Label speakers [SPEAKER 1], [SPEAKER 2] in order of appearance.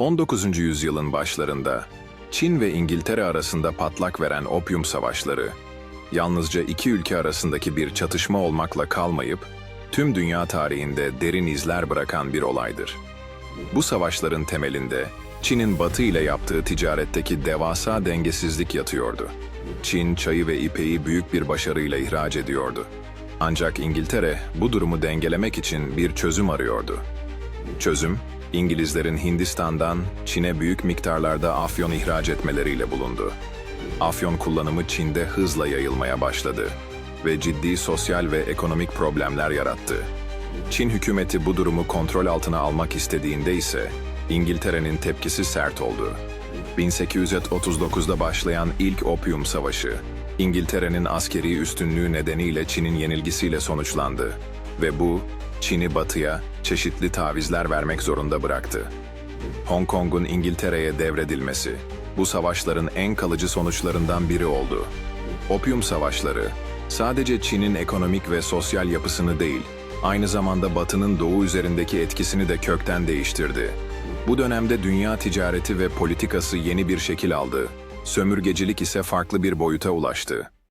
[SPEAKER 1] 19. yüzyılın başlarında Çin ve İngiltere arasında patlak veren opium savaşları, yalnızca iki ülke arasındaki bir çatışma olmakla kalmayıp, tüm dünya tarihinde derin izler bırakan bir olaydır. Bu savaşların temelinde Çin'in Batı ile yaptığı ticaretteki devasa dengesizlik yatıyordu. Çin çayı ve ipeği büyük bir başarıyla ihraç ediyordu. Ancak İngiltere bu durumu dengelemek için bir çözüm arıyordu. Çözüm, İngilizlerin Hindistan'dan Çin'e büyük miktarlarda afyon ihraç etmeleriyle bulundu. Afyon kullanımı Çin'de hızla yayılmaya başladı ve ciddi sosyal ve ekonomik problemler yarattı. Çin hükümeti bu durumu kontrol altına almak istediğinde ise İngiltere'nin tepkisi sert oldu. 1839'da başlayan ilk Opium Savaşı, İngiltere'nin askeri üstünlüğü nedeniyle Çin'in yenilgisiyle sonuçlandı ve bu, Çin'i batıya çeşitli tavizler vermek zorunda bıraktı. Hong Kong'un İngiltere'ye devredilmesi, bu savaşların en kalıcı sonuçlarından biri oldu. Opium savaşları, sadece Çin'in ekonomik ve sosyal yapısını değil, aynı zamanda Batı'nın doğu üzerindeki etkisini de kökten değiştirdi. Bu dönemde dünya ticareti ve politikası yeni bir şekil aldı, sömürgecilik ise farklı bir boyuta ulaştı.